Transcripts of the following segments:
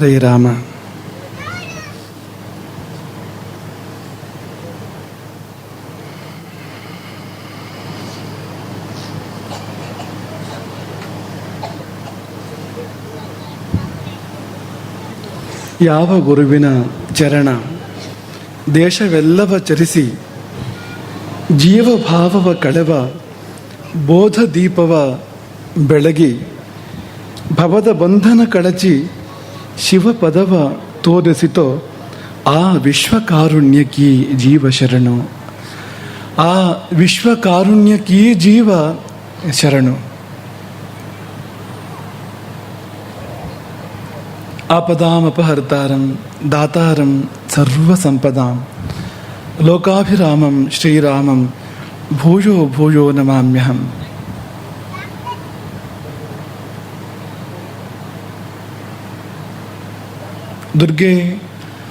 ಹರೇ ರಾಮ ಯಾವ ಗುರುವಿನ ಚರಣ ದೇಶವೆಲ್ಲವ ಚರಿಸಿ, ಜೀವಭಾವವ ಕಳೆವ ಬೋಧ ದೀಪವ ಬೆಳಗಿ, ಭವದ ಬಂಧನ ಕಳಚಿ ಶಿವಪದವ ತೋರಿಸಿತೋ ಆ ವಿಶ್ವಕಾರುಣ್ಯಕೀ ಜೀವ ಶರಣು ಆ ವಿಶ್ವಕಾರುಣ್ಯಕೀ ಜೀವ ಶರಣು ಆಪದಾಮಪಹರ್ತಾರಂ ದಾತಾರಂ ಸರ್ವಸಂಪದಾಂ ಲೋಕಾಭಿರಾಮಂ ಶ್ರೀರಾಮಂ ಭೂಯೋ ಭೂಯೋ ನಮಾಮ್ಯಹಂ ದುರ್ಗೆ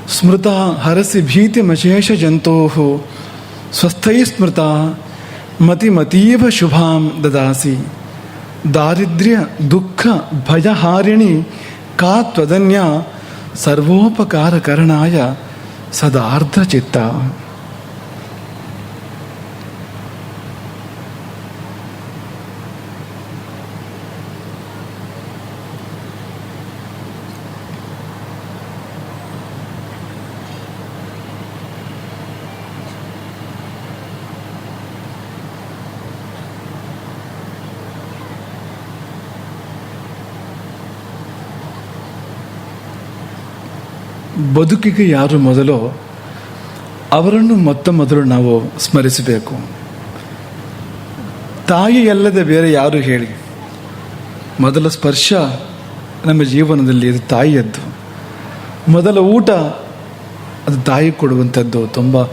ಸ್ಮೃತ ಹರಸಿ ಭೀತಿಮಶೇಷ ಜಂತೋ ಸ್ವಸ್ಥೈ ಸ್ಮೃತ ಮತಿಮತೀವ ಶುಭಾಂ ದದಾಸಿ ದಾರಿದ್ರ್ಯ ದುಃಖ ಭಯಹಾರಿಣಿ ಕಾ ಬದುಕಿಗೆ ಯಾರು ಮೊದಲೋ ಅವರನ್ನು ಮೊತ್ತ ಮೊದಲು ನಾವು ಸ್ಮರಿಸಬೇಕು. ತಾಯಿ ಅಲ್ಲದೆ ಬೇರೆ ಯಾರು ಹೇಳಿ? ಮೊದಲ ಸ್ಪರ್ಶ ನಮ್ಮ ಜೀವನದಲ್ಲಿ ಇದು ತಾಯಿಯದ್ದು. ಮೊದಲ ಊಟ ಅದು ತಾಯಿ ಕೊಡುವಂಥದ್ದು, ತುಂಬ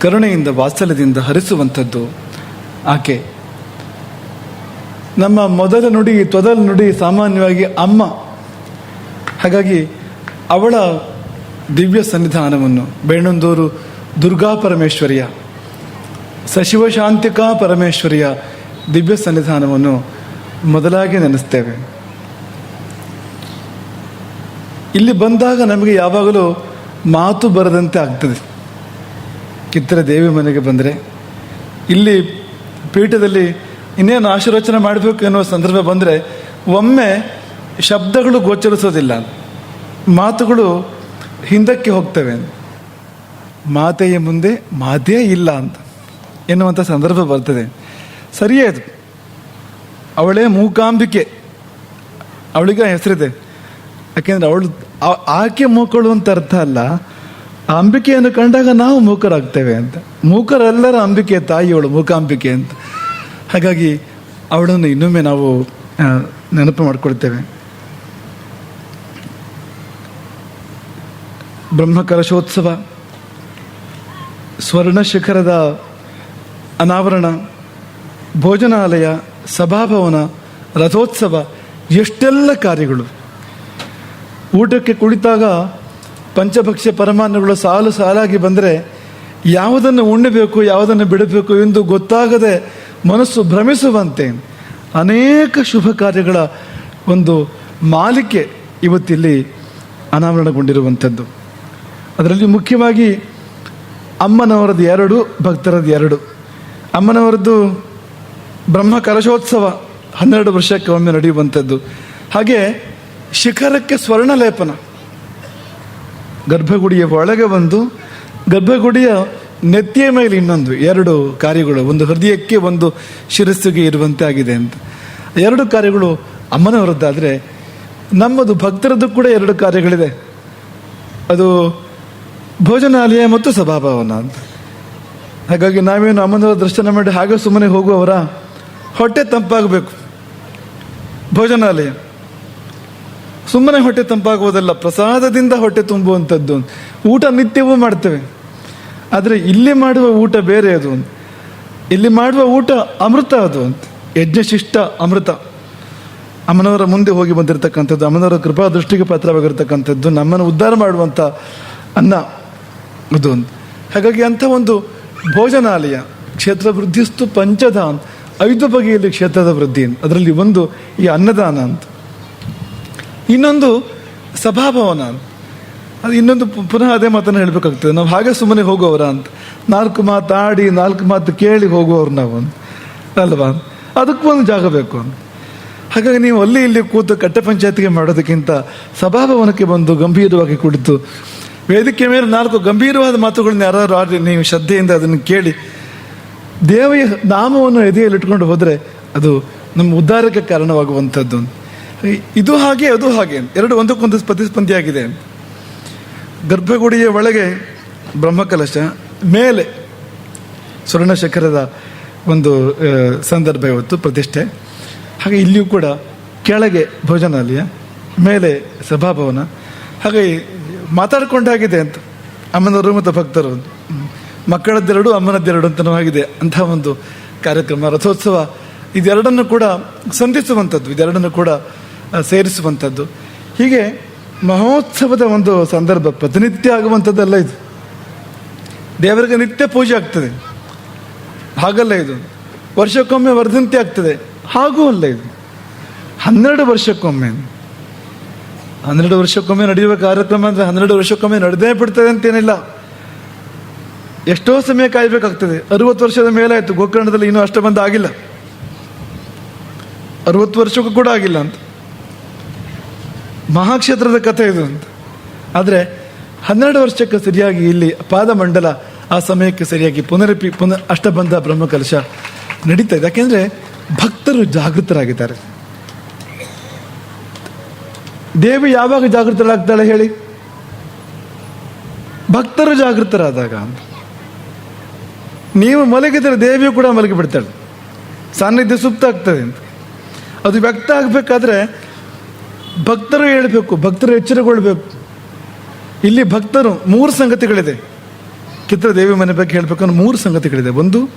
ಕರುಣೆಯಿಂದ, ವಾತ್ಸಲ್ಯದಿಂದ ಹರಿಸುವಂಥದ್ದು. ಆಕೆ ನಮ್ಮ ಮೊದಲ ನುಡಿ, ತೊದಲ ನುಡಿ ಸಾಮಾನ್ಯವಾಗಿ ಅಮ್ಮ. ಹಾಗಾಗಿ ಅವಳ ದಿವ್ಯ ಸನ್ನಿಧಾನವನ್ನು. ಬೇಣಂದೂರು ದುರ್ಗಾ ಪರಮೇಶ್ವರಿಯ, ಸಶಿವಶಾಂತಿಕಾ ಪರಮೇಶ್ವರಿಯ ದಿವ್ಯ ಸನ್ನಿಧಾನವನ್ನು ಮೊದಲಾಗಿ ನೆನೆಸ್ತೇವೆ. ಇಲ್ಲಿ ಬಂದಾಗ ನಮಗೆ ಯಾವಾಗಲೂ ಮಾತು ಬರದಂತೆ ಆಗ್ತದೆ. ಕಿತ್ತರೆ ದೇವಿ ಮನೆಗೆ ಬಂದರೆ, ಇಲ್ಲಿ ಪೀಠದಲ್ಲಿ ಇನ್ನೇನು ಆಶೀರ್ವಚನೆ ಮಾಡಬೇಕು ಎನ್ನುವ ಸಂದರ್ಭ ಬಂದರೆ, ಒಮ್ಮೆ ಶಬ್ದಗಳು ಗೋಚರಿಸೋದಿಲ್ಲ. ಮಾತುಗಳು ಹಿಂದಕ್ಕೆ ಹೋಗ್ತವೆ ಮಾತೆಯ ಮುಂದೆ ಮಾತೇ ಇಲ್ಲ ಅಂತ ಎನ್ನುವಂಥ ಸಂದರ್ಭ ಬರ್ತದೆ. ಸರಿಯೇ ಅದು. ಅವಳೇ ಮೂಕಾಂಬಿಕೆ. ಅವಳಿಗೆ ಹೆಸರಿದೆ. ಯಾಕೆಂದ್ರೆ ಅವಳು ಆಕೆ ಮೂಕಳು ಅಂತ ಅರ್ಥ ಅಲ್ಲ. ಅಂಬಿಕೆಯನ್ನು ಕಂಡಾಗ ನಾವು ಮೂಕರಾಗ್ತೇವೆ ಅಂತ. ಮೂಕರೆಲ್ಲರ ಅಂಬಿಕೆ ತಾಯಿಯವಳು ಮೂಕಾಂಬಿಕೆ ಅಂತ. ಹಾಗಾಗಿ ಅವಳನ್ನು ಇನ್ನೊಮ್ಮೆ ನಾವು ನೆನಪು ಮಾಡಿಕೊಳ್ತೇವೆ. ಬ್ರಹ್ಮಕಲಶೋತ್ಸವ ಸ್ವರ್ಣ ಶಿಖರದ ಅನಾವರಣ, ಭೋಜನಾಲಯ, ಸಭಾಭವನ, ರಥೋತ್ಸವ, ಎಷ್ಟೆಲ್ಲ ಕಾರ್ಯಗಳು. ಊಟಕ್ಕೆ ಕುಳಿತಾಗ ಪಂಚಭಕ್ಷ್ಯ ಪರಮಾನ್ನಗಳು ಸಾಲು ಸಾಲಾಗಿ ಬಂದರೆ ಯಾವುದನ್ನು ಉಣ್ಣಬೇಕು, ಯಾವುದನ್ನು ಬಿಡಬೇಕು ಎಂದು ಗೊತ್ತಾಗದೆ ಮನಸ್ಸು ಭ್ರಮಿಸುವಂತೆ ಅನೇಕ ಶುಭ ಕಾರ್ಯಗಳ ಒಂದು ಮಾಲಿಕೆ ಇವತ್ತಿಲ್ಲಿ ಅನಾವರಣಗೊಂಡಿರುವಂಥದ್ದು. ಅದರಲ್ಲಿ ಮುಖ್ಯವಾಗಿ ಅಮ್ಮನವರದ್ದು ಎರಡು, ಭಕ್ತರದ್ದು ಎರಡು. ಅಮ್ಮನವರದ್ದು ಬ್ರಹ್ಮ ಕಲಶೋತ್ಸವ ಹನ್ನೆರಡು ವರ್ಷಕ್ಕೆ ಒಮ್ಮೆ ನಡೆಯುವಂಥದ್ದು. ಹಾಗೆ ಶಿಖರಕ್ಕೆ ಸ್ವರ್ಣ ಲೇಪನ ಗರ್ಭಗುಡಿಯ ಒಳಗೆ ಒಂದು, ಗರ್ಭಗುಡಿಯ ನೆತ್ತಿಯ ಮೇಲೆ ಇನ್ನೊಂದು, ಎರಡು ಕಾರ್ಯಗಳು, ಒಂದು ಹೃದಯಕ್ಕೆ ಒಂದು ಶಿರಸ್ಸಿಗೆ ಇರುವಂತೆ ಆಗಿದೆ ಅಂತ. ಎರಡು ಕಾರ್ಯಗಳು ಅಮ್ಮನವರದ್ದಾದರೆ ನಮ್ಮದು ಭಕ್ತರದ್ದು ಕೂಡ ಎರಡು ಕಾರ್ಯಗಳಿದೆ. ಅದು ಭೋಜನಾಲಯ ಮತ್ತು ಸಭಾಭವನ ಅಂತ ಹಾಗಾಗಿ ನಾವೇನು ಅಮ್ಮನವರ ದರ್ಶನ ಮಾಡಿ ಹಾಗೆ ಸುಮ್ಮನೆ ಹೋಗುವವರ ಹೊಟ್ಟೆ ತಂಪಾಗಬೇಕು. ಭೋಜನಾಲಯ ಸುಮ್ಮನೆ ಹೊಟ್ಟೆ ತಂಪಾಗುವುದಲ್ಲ, ಪ್ರಸಾದದಿಂದ ಹೊಟ್ಟೆ ತುಂಬುವಂಥದ್ದು. ಊಟ ನಿತ್ಯವೂ ಮಾಡ್ತೇವೆ. ಆದರೆ ಇಲ್ಲಿ ಮಾಡುವ ಊಟ ಬೇರೆ ಅದು. ಇಲ್ಲಿ ಮಾಡುವ ಊಟ ಅಮೃತ ಅದು. ಅಂತ ಯಜ್ಞಶಿಷ್ಟ ಅಮೃತ. ಅಮ್ಮನವರ ಮುಂದೆ ಹೋಗಿ ಬಂದಿರತಕ್ಕಂಥದ್ದು, ಅಮ್ಮನವರ ಕೃಪಾ ದೃಷ್ಟಿಗೆ ಪಾತ್ರವಾಗಿರ್ತಕ್ಕಂಥದ್ದು, ನಮ್ಮನ್ನು ಉದ್ಧಾರ ಮಾಡುವಂಥ ಅನ್ನ. ಅದು ಅಂತ ಹಾಗಾಗಿ ಅಂಥ ಒಂದು ಭೋಜನಾಲಯ ಕ್ಷೇತ್ರ ವೃದ್ಧಿಸ್ತು ಪಂಚದಾನ್ ಐದು ಬಗೆಯಲ್ಲಿ ಕ್ಷೇತ್ರದ ವೃದ್ಧಿ ಅದರಲ್ಲಿ ಒಂದು ಈ ಅನ್ನದಾನ ಅಂತ. ಇನ್ನೊಂದು ಸಭಾಭವನ ಅಂತ. ಅದು ಇನ್ನೊಂದು ಪುನಃ ಅದೇ ಮಾತನ್ನು ಹೇಳಬೇಕಾಗ್ತದೆ. ನಾವು ಹಾಗೆ ಸುಮ್ಮನೆ ಹೋಗುವವರ ಅಂತ. ನಾಲ್ಕು ಮಾತು ಆಡಿ, ನಾಲ್ಕು ಮಾತು ಕೇಳಿ ಹೋಗುವವ್ರು ನಾವು ಅಂತ. ಅಲ್ವಾ ಅದಕ್ಕೂ ಒಂದು ಜಾಗ ಬೇಕು ಅಂತ. ಹಾಗಾಗಿ ನೀವು ಅಲ್ಲಿ ಇಲ್ಲಿ ಕೂತು ಕಟ್ಟೆ ಪಂಚಾಯತ್ಗೆ ಮಾಡೋದಕ್ಕಿಂತ ಸಭಾಭವನಕ್ಕೆ ಬಂದು ಗಂಭೀರವಾಗಿ ಕುಳಿತು ವೇದಿಕೆ ಮೇಲೆ ನಾಲ್ಕು ಗಂಭೀರವಾದ ಮಾತುಗಳನ್ನ ಯಾರು ಆಡಿ ನೀವು ಶ್ರದ್ಧೆಯಿಂದ ಅದನ್ನು ಕೇಳಿ. ದೇವಿಯ ನಾಮವನ್ನು ಎದೆಯಲ್ಲಿ ಇಟ್ಕೊಂಡು ಹೋದರೆ ಅದು ನಮ್ಮ ಉದ್ಧಾರಕ್ಕೆ ಕಾರಣವಾಗುವಂಥದ್ದು. ಇದು ಹಾಗೆ, ಅದು ಹಾಗೆ. ಎರಡು ಒಂದಕ್ಕೊಂದು ಪ್ರತಿಸ್ಪಂದಿಯಾಗಿದೆ. ಗರ್ಭಗುಡಿಯ ಒಳಗೆ ಬ್ರಹ್ಮಕಲಶ, ಮೇಲೆ ಸ್ವರ್ಣ ಶಖರದ ಒಂದು ಸಂದರ್ಭ ಇವತ್ತು, ಪ್ರತಿಷ್ಠೆ. ಹಾಗೆ ಇಲ್ಲಿಯೂ ಕೂಡ ಕೆಳಗೆ ಭೋಜನಾಲಯ, ಮೇಲೆ ಸಭಾಭವನ. ಹಾಗೆ ಮಾತಾಡ್ಕೊಂಡಾಗಿದೆ ಅಂತ. ಅಮ್ಮನವರು ಮತ್ತು ಭಕ್ತರು. ಮಕ್ಕಳದ್ದೆರಡು, ಅಮ್ಮನದ್ದೆರಡು ಅಂತನೂ ಆಗಿದೆ ಅಂತ ಒಂದು ಕಾರ್ಯಕ್ರಮ, ರಥೋತ್ಸವ. ಇದೆರಡನ್ನು ಕೂಡ ಸಂಧಿಸುವಂಥದ್ದು, ಇದೆರಡನ್ನು ಕೂಡ ಸೇರಿಸುವಂಥದ್ದು. ಹೀಗೆ ಮಹೋತ್ಸವದ ಒಂದು ಸಂದರ್ಭ, ಪ್ರತಿನಿತ್ಯ ಆಗುವಂಥದ್ದಲ್ಲ ಇದು. ದೇವರಿಗೆ ನಿತ್ಯ ಪೂಜೆ ಆಗ್ತದೆ. ಹಾಗಲ್ಲ ಇದು. ವರ್ಷಕ್ಕೊಮ್ಮೆ ವರ್ಧಂತಿ ಆಗ್ತದೆ. ಹಾಗೂ ಅಲ್ಲ ಇದು. ಹನ್ನೆರಡು ವರ್ಷಕ್ಕೊಮ್ಮೆ. ಹನ್ನೆರಡು ವರ್ಷಕ್ಕೊಮ್ಮೆ ನಡೆಯುವ ಕಾರ್ಯಕ್ರಮ ಅಂದರೆ ಹನ್ನೆರಡು ವರ್ಷಕ್ಕೊಮ್ಮೆ ನಡೆದೇ ಬಿಡ್ತದೆ ಅಂತೇನಿಲ್ಲ. ಎಷ್ಟೋ ಸಮಯ ಕಾಯಬೇಕಾಗ್ತದೆ. ಅರವತ್ತು ವರ್ಷದ ಮೇಲೆ ಆಯಿತು ಗೋಕರ್ಣದಲ್ಲಿ ಇನ್ನೂ ಅಷ್ಟು ಬಂದ ಆಗಿಲ್ಲ. ಅರವತ್ತು ವರ್ಷಕ್ಕೂ ಕೂಡ ಆಗಿಲ್ಲ ಅಂತ. ಮಹಾಕ್ಷೇತ್ರದ ಕಥೆ ಇದು ಅಂತ. ಆದರೆ ಹನ್ನೆರಡು ವರ್ಷಕ್ಕೆ ಸರಿಯಾಗಿ ಇಲ್ಲಿ ಪಾದಮಂಡಲ ಆ ಸಮಯಕ್ಕೆ ಸರಿಯಾಗಿ ಪುನರಪಿ ಪುನಃ ಅಷ್ಟಬಂಧ ಬ್ರಹ್ಮಕಲಶ ನಡೀತಾ ಇದೆ. ಯಾಕೆಂದ್ರೆ ಭಕ್ತರು ಜಾಗೃತರಾಗಿದ್ದಾರೆ. ದೇವಿ ಯಾವಾಗ ಜಾಗೃತರಾಗ್ತಾಳೆ ಹೇಳಿ? ಭಕ್ತರು ಜಾಗೃತರಾದಾಗ. ನೀವು ಮಲಗಿದರೆ ದೇವಿಯು ಕೂಡ ಮಲಗಿಬಿಡ್ತಾಳೆ ಸಾನ್ನಿಧ್ಯ ಸುಪ್ತ ಆಗ್ತದೆ ಅಂತ. ಅದು ವ್ಯಕ್ತ ಆಗಬೇಕಾದ್ರೆ ಭಕ್ತರು ಹೇಳಬೇಕು, ಭಕ್ತರು ಎಚ್ಚರಗೊಳ್ಬೇಕು. ಇಲ್ಲಿ ಭಕ್ತರು ಮೂರು ಸಂಗತಿಗಳಿದೆ. ಕಿತ್ರ ದೇವಿ ಮನೆ ಬಗ್ಗೆ ಹೇಳ್ಬೇಕಂದ್ರೆ ಮೂರು ಸಂಗತಿಗಳಿದೆ. ಒಂದು,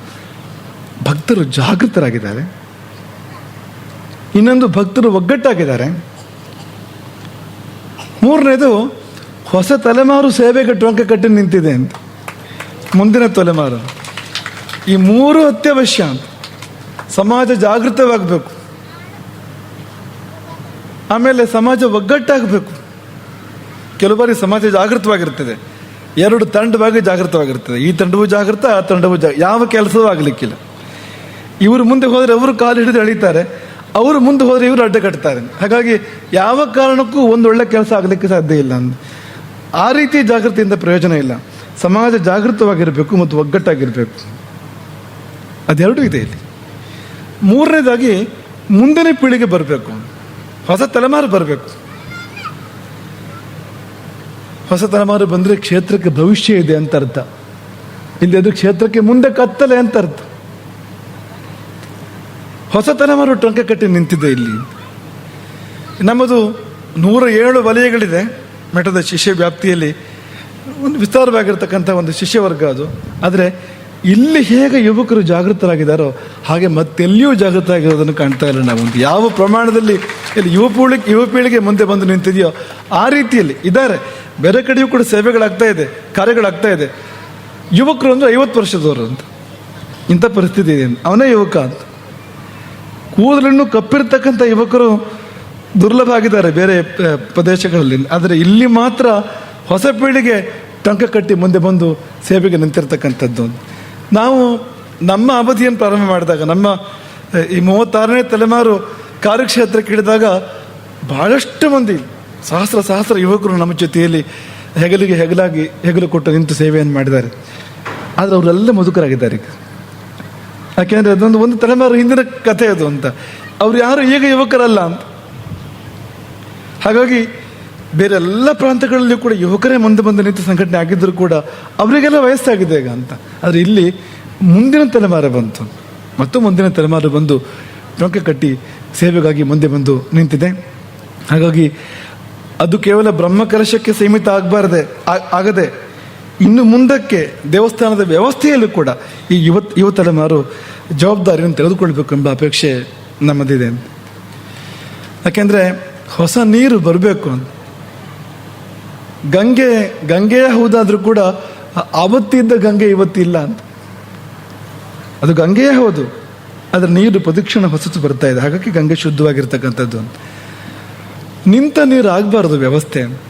ಭಕ್ತರು ಜಾಗೃತರಾಗಿದ್ದಾರೆ. ಇನ್ನೊಂದು, ಭಕ್ತರು ಒಗ್ಗಟ್ಟಾಗಿದ್ದಾರೆ. ಮೂರನೇದು, ಹೊಸ ತಲೆಮಾರು ಸೇವೆಗೆ ಟೊಂಕ ಕಟ್ಟಿ ನಿಂತಿದೆ ಅಂತ. ಮುಂದಿನ ತಲೆಮಾರು. ಈ ಮೂರು ಅತ್ಯವಶ್ಯ ಅಂತ. ಸಮಾಜ ಜಾಗೃತವಾಗಬೇಕು. ಆಮೇಲೆ ಸಮಾಜ ಒಗ್ಗಟ್ಟಾಗಬೇಕು. ಕೆಲವು ಬಾರಿ ಸಮಾಜ ಜಾಗೃತವಾಗಿರ್ತದೆ. ಎರಡು ತಂಡವಾಗಿ ಜಾಗೃತವಾಗಿರ್ತದೆ. ಈ ತಂಡವೂ ಜಾಗೃತ, ಆ ತಂಡವೂ ಯಾವ ಕೆಲಸವೂ ಆಗಲಿಕ್ಕಿಲ್ಲ. ಇವರು ಮುಂದೆ ಹೋದರೆ ಅವರು ಕಾಲು ಹಿಡಿದು ಎಳೀತಾರೆ ಅವರು ಮುಂದೆ ಹೋದರೆ ಇವರು ಅಡ್ಡ ಕಟ್ತಾರೆ. ಹಾಗಾಗಿ ಯಾವ ಕಾರಣಕ್ಕೂ ಒಂದು ಒಳ್ಳೆ ಕೆಲಸ ಆಗಲಿಕ್ಕೆ ಸಾಧ್ಯ ಇಲ್ಲ ಅಂದ್ರೆ ಆ ರೀತಿ ಜಾಗೃತಿಯಿಂದ ಪ್ರಯೋಜನ ಇಲ್ಲ. ಸಮಾಜ ಜಾಗೃತವಾಗಿರಬೇಕು ಮತ್ತು ಒಗ್ಗಟ್ಟಾಗಿರಬೇಕು. ಅದೆರಡೂ ಇದೆ ಇಲ್ಲಿ. ಮೂರನೇದಾಗಿ ಮುಂದಿನ ಪೀಳಿಗೆ ಬರಬೇಕು. ಹೊಸ ತಲೆಮಾರು ಬರಬೇಕು. ಹೊಸ ತಲೆಮಾರು ಬಂದರೆ ಕ್ಷೇತ್ರಕ್ಕೆ ಭವಿಷ್ಯ ಇದೆ ಅಂತ ಅರ್ಥ. ಇಲ್ಲಿ ಅದು ಕ್ಷೇತ್ರಕ್ಕೆ ಮುಂದೆ ಕತ್ತಲೆ ಅಂತ ಅರ್ಥ. ಹೊಸ ತಲೆಮಾರು ಟೊಂಕ ಕಟ್ಟಿ ನಿಂತಿದೆ ಇಲ್ಲಿ. ನಮ್ಮದು ನೂರ ಏಳು ವಲಯಗಳಿದೆ. ಮಠದ ಶಿಷ್ಯ ವ್ಯಾಪ್ತಿಯಲ್ಲಿ ಒಂದು ವಿಸ್ತಾರವಾಗಿರ್ತಕ್ಕಂಥ ಒಂದು ಶಿಷ್ಯ ವರ್ಗ ಅದು. ಆದರೆ ಇಲ್ಲಿ ಹೇಗೆ ಯುವಕರು ಜಾಗೃತರಾಗಿದ್ದಾರೋ, ಹಾಗೆ ಮತ್ತೆಲ್ಲಿಯೂ ಜಾಗೃತರಾಗಿರೋದನ್ನು ಕಾಣ್ತಾ ಇಲ್ಲ ನಾವು. ಒಂದು ಯಾವ ಪ್ರಮಾಣದಲ್ಲಿ ಇಲ್ಲಿ ಯುವ ಪೀಳಿಗೆ ಯುವ ಪೀಳಿಗೆ ಮುಂದೆ ಬಂದು ನಿಂತಿದೆಯೋ, ಆ ರೀತಿಯಲ್ಲಿ ಇದ್ದಾರೆ. ಬೇರೆ ಕಡೆಯೂ ಕೂಡ ಸೇವೆಗಳಾಗ್ತಾ ಇದೆ, ಕಾರ್ಯಗಳಾಗ್ತಾ ಇದೆ. ಯುವಕರು ಅಂದರೆ ಐವತ್ತು ವರ್ಷದವರು ಅಂತ. ಇಂಥ ಪರಿಸ್ಥಿತಿ ಇದೆ. ಅವನೇ ಯುವಕ ಅಂತ. ಕೂದಲನ್ನು ಕಪ್ಪಿರ್ತಕ್ಕಂಥ ಯುವಕರು ದುರ್ಲಭ ಆಗಿದ್ದಾರೆ ಬೇರೆ ಪ್ರದೇಶಗಳಲ್ಲಿ. ಆದರೆ ಇಲ್ಲಿ ಮಾತ್ರ ಹೊಸ ಪೀಳಿಗೆ ಟಂಕ ಕಟ್ಟಿ ಮುಂದೆ ಬಂದು ಸೇವೆಗೆ ನಿಂತಿರ್ತಕ್ಕಂಥದ್ದು. ನಾವು ನಮ್ಮ ಅವಧಿಯನ್ನು ಪ್ರಾರಂಭ ಮಾಡಿದಾಗ, ನಮ್ಮ ಈ ಮೂವತ್ತಾರನೇ ತಲೆಮಾರು ಕಾರ್ಯಕ್ಷೇತ್ರಕ್ಕೆ ಹಿಡಿದಾಗ ಭಾಳಷ್ಟು ಮಂದಿ, ಸಹಸ್ರ ಸಹಸ್ರ ಯುವಕರು ನಮ್ಮ ಜೊತೆಯಲ್ಲಿ ಹೆಗಲಿಗೆ ಹೆಗಲಾಗಿ, ಹೆಗಲು ಕೊಟ್ಟು ನಿಂತು ಸೇವೆಯನ್ನು ಮಾಡಿದ್ದಾರೆ. ಆದರೆ ಅವರೆಲ್ಲ ಮುದುಕರಾಗಿದ್ದಾರೆ ಈಗ. ಯಾಕೆಂದ್ರೆ ಅದೊಂದು ಒಂದು ತಲೆಮಾರು ಹಿಂದಿನ ಕಥೆ ಅದು ಅಂತ. ಅವ್ರು ಯಾರು ಈಗ ಯುವಕರಲ್ಲ ಅಂತ. ಹಾಗಾಗಿ ಬೇರೆ ಎಲ್ಲ ಪ್ರಾಂತಗಳಲ್ಲಿ ಕೂಡ ಯುವಕರೇ ಮುಂದೆ ಬಂದು ನಿಂತು ಸಂಘಟನೆ ಆಗಿದ್ದರೂ ಕೂಡ ಅವರಿಗೆಲ್ಲ ವಯಸ್ಸಾಗಿದೆ ಈಗ ಅಂತ. ಆದರೆ ಇಲ್ಲಿ ಮುಂದಿನ ತಲೆಮಾರು ಬಂತು. ಮತ್ತು ಮುಂದಿನ ತಲೆಮಾರು ಬಂದು ಟೊಂಕೆ ಕಟ್ಟಿ ಸೇವೆಗಾಗಿ ಮುಂದೆ ಬಂದು ನಿಂತಿದೆ. ಹಾಗಾಗಿ ಅದು ಕೇವಲ ಬ್ರಹ್ಮಕಲಶಕ್ಕೆ ಸೀಮಿತ ಆಗಬಾರದೆ ಆಗದೆ ಇನ್ನು ಮುಂದಕ್ಕೆ ದೇವಸ್ಥಾನದ ವ್ಯವಸ್ಥೆಯಲ್ಲೂ ಕೂಡ ಈ ಯುವ ಯುವ ತಲೆಮಾರು ಜವಾಬ್ದಾರಿಯನ್ನು ತೆಗೆದುಕೊಳ್ಬೇಕು ಎಂಬ ಅಪೇಕ್ಷೆ ನಮ್ಮದಿದೆ. ಯಾಕೆಂದರೆ ಹೊಸ ನೀರು ಬರಬೇಕು ಅಂತ. ಗಂಗೆ ಗಂಗೆಯ ಹೌದಾದರೂ ಕೂಡ ಆವತ್ತಿದ್ದ ಗಂಗೆ ಇವತ್ತಿಲ್ಲ ಅಂತ. ಅದು ಗಂಗೆಯೇ ಹೌದು. ಅದರ ನೀರು ಪ್ರದಕ್ಷಿಣ ಹೊಸತು ಬರ್ತಾ ಇದೆ. ಹಾಗಾಗಿ ಗಂಗೆ ಶುದ್ಧವಾಗಿರ್ತಕ್ಕಂಥದ್ದು ಅಂತ. ನಿಂತ ನೀರು ಆಗಬಾರ್ದು ವ್ಯವಸ್ಥೆ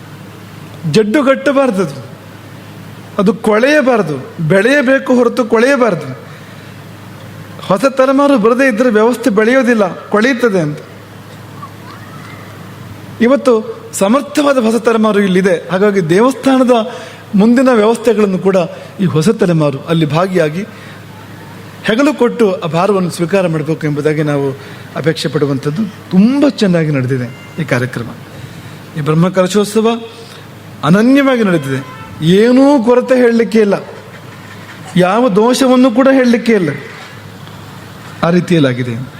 ಜಡ್ಡುಗಟ್ಟಬಾರ್ದು ಅದು ಕೊಳೆಯಬಾರದು, ಬೆಳೆಯಬೇಕು ಹೊರತು ಕೊಳೆಯಬಾರದು. ಹೊಸ ತಲೆಮಾರು ಬರದೇ ಇದ್ರೆ ವ್ಯವಸ್ಥೆ ಬೆಳೆಯೋದಿಲ್ಲ, ಕೊಳೆಯುತ್ತದೆ ಅಂತ. ಇವತ್ತು ಸಮರ್ಥವಾದ ಹೊಸ ತಲೆಮಾರು ಇಲ್ಲಿದೆ. ಹಾಗಾಗಿ ದೇವಸ್ಥಾನದ ಮುಂದಿನ ವ್ಯವಸ್ಥೆಗಳನ್ನು ಕೂಡ ಈ ಹೊಸ ತಲೆಮಾರು ಅಲ್ಲಿ ಭಾಗಿಯಾಗಿ ಹೆಗಲು ಕೊಟ್ಟು ಆ ಭಾರವನ್ನು ಸ್ವೀಕಾರ ಮಾಡಬೇಕು ಎಂಬುದಾಗಿ ನಾವು ಅಪೇಕ್ಷೆ ಪಡುವಂಥದ್ದು ತುಂಬ ಚೆನ್ನಾಗಿ ನಡೆದಿದೆ ಈ ಕಾರ್ಯಕ್ರಮ. ಈ ಬ್ರಹ್ಮ ಕಲಶೋತ್ಸವ ಅನನ್ಯವಾಗಿ ನಡೆದಿದೆ. ಏನೂ ಕೊರತೆ ಹೇಳಲಿಕ್ಕೆ ಇಲ್ಲ. ಯಾವ ದೋಷವನ್ನು ಕೂಡ ಹೇಳಲಿಕ್ಕೆ ಇಲ್ಲ. ಆ ರೀತಿಯಲ್ಲಾಗಿದೆ.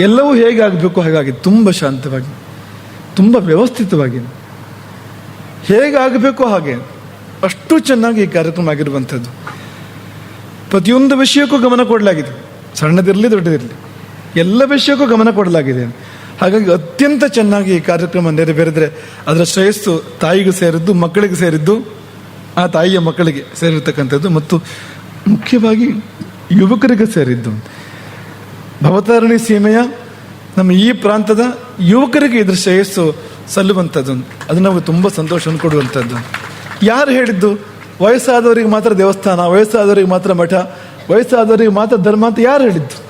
ಎಲ್ಲವೂ ಹೇಗಾಗಬೇಕು ಹಾಗಾಗಿದೆ ತುಂಬ ಶಾಂತವಾಗಿ, ತುಂಬ ವ್ಯವಸ್ಥಿತವಾಗಿ. ಹೇಗಾಗಬೇಕು ಹಾಗೆ? ಅಷ್ಟು ಚೆನ್ನಾಗಿ ಈ ಕಾರ್ಯಕ್ರಮ ಆಗಿರುವಂಥದ್ದು. ಪ್ರತಿಯೊಂದು ವಿಷಯಕ್ಕೂ ಗಮನ ಕೊಡಲಾಗಿದೆ. ಸಣ್ಣದಿರಲಿ ದೊಡ್ಡದಿರಲಿ, ಎಲ್ಲ ವಿಷಯಕ್ಕೂ ಗಮನ ಕೊಡಲಾಗಿದೆ. ಹಾಗಾಗಿ ಅತ್ಯಂತ ಚೆನ್ನಾಗಿ ಈ ಕಾರ್ಯಕ್ರಮ ನೆರವೇರಿದ್ರೆ ಅದರ ಶ್ರೇಯಸ್ಸು ತಾಯಿಗೂ ಸೇರಿದ್ದು, ಮಕ್ಕಳಿಗೆ ಸೇರಿದ್ದು ಆ ತಾಯಿಯ ಮಕ್ಕಳಿಗೆ ಸೇರಿರ್ತಕ್ಕಂಥದ್ದು ಮತ್ತು ಮುಖ್ಯವಾಗಿ ಯುವಕರಿಗೆ ಸೇರಿದ್ದು. ಭವತಾರಣಿ ಸೀಮೆಯ ನಮ್ಮ ಈ ಪ್ರಾಂತದ ಯುವಕರಿಗೆ ಇದ್ರ ಶ್ರೇಯಸ್ಸು ಸಲ್ಲುವಂಥದ್ದು. ಅದು ನಾವು ತುಂಬ ಸಂತೋಷವನ್ನು ಕೊಡುವಂಥದ್ದು. ಯಾರು ಹೇಳಿದ್ದು? ವಯಸ್ಸಾದವರಿಗೆ ಮಾತ್ರ ದೇವಸ್ಥಾನ, ವಯಸ್ಸಾದವರಿಗೆ ಮಾತ್ರ ಮಠ, ವಯಸ್ಸಾದವರಿಗೆ ಮಾತ್ರ ಧರ್ಮ ಅಂತ ಯಾರು ಹೇಳಿದ್ದು?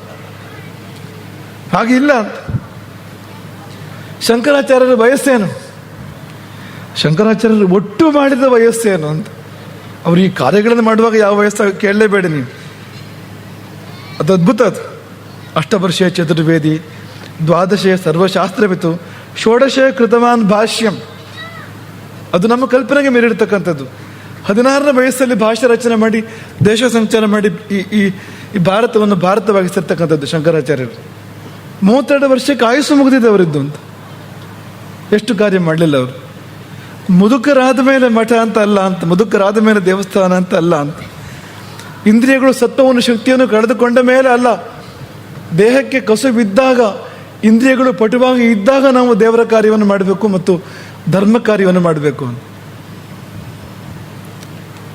ಹಾಗೆ ಇಲ್ಲ ಅಂತ ಶಂಕರಾಚಾರ್ಯರ ವಯಸ್ಸೇನು? ಶಂಕರಾಚಾರ್ಯರು ಒಟ್ಟು ಮಾಡಿದ ವಯಸ್ಸೇನು ಅಂತ? ಅವರು ಈ ಕಾರ್ಯಗಳನ್ನು ಮಾಡುವಾಗ ಯಾವ ವಯಸ್ಸಾಗ ಕೇಳಲೇಬೇಡಿ ನೀವು. ಅದು ಅದ್ಭುತ ಅದು. ಅಷ್ಟವರ್ಷ ಚತುರ್ವೇದಿ ದ್ವಾದಶೆಯ ಸರ್ವಶಾಸ್ತ್ರವಿತು ಷೋಡಶ ಕೃತವಾನ್ ಭಾಷ್ಯಂ. ಅದು ನಮ್ಮ ಕಲ್ಪನೆಗೆ ಮೀರಿರ್ತಕ್ಕಂಥದ್ದು ಹದಿನಾರನೇ ವಯಸ್ಸಲ್ಲಿ ಭಾಷೆ ರಚನೆ ಮಾಡಿ, ದೇಶ ಸಂಚಾರ ಮಾಡಿ ಈ ಈ ಈ ಭಾರತವನ್ನು ಭಾರತವಾಗಿಸಿರ್ತಕ್ಕಂಥದ್ದು ಶಂಕರಾಚಾರ್ಯರು. ಮೂವತ್ತೆರಡು ವರ್ಷಕ್ಕೆ ಆಯುಸ್ಸು ಮುಗಿದಿದೆ ಅವರಿದ್ದು ಅಂತ. ಎಷ್ಟು ಕಾರ್ಯ ಮಾಡಲಿಲ್ಲ ಅವರು. ಮುದುಕರಾದ ಮೇಲೆ ಮಠ ಅಂತ ಅಲ್ಲ ಅಂತ, ಮುದುಕರಾದ ಮೇಲೆ ದೇವಸ್ಥಾನ ಅಂತ ಅಲ್ಲ ಅಂತ. ಇಂದ್ರಿಯಗಳು ಸತ್ವವನ್ನು ಶಕ್ತಿಯನ್ನು ಕಳೆದುಕೊಂಡ ಮೇಲೆ ಅಲ್ಲ. ದೇಹಕ್ಕೆ ಕಸು ಬಿದ್ದಾಗ, ಇಂದ್ರಿಯಗಳು ಪಟುವಾಗಿ ಇದ್ದಾಗ ನಾವು ದೇವರ ಕಾರ್ಯವನ್ನು ಮಾಡಬೇಕು ಮತ್ತು ಧರ್ಮ ಕಾರ್ಯವನ್ನು ಮಾಡಬೇಕು ಅಂತ.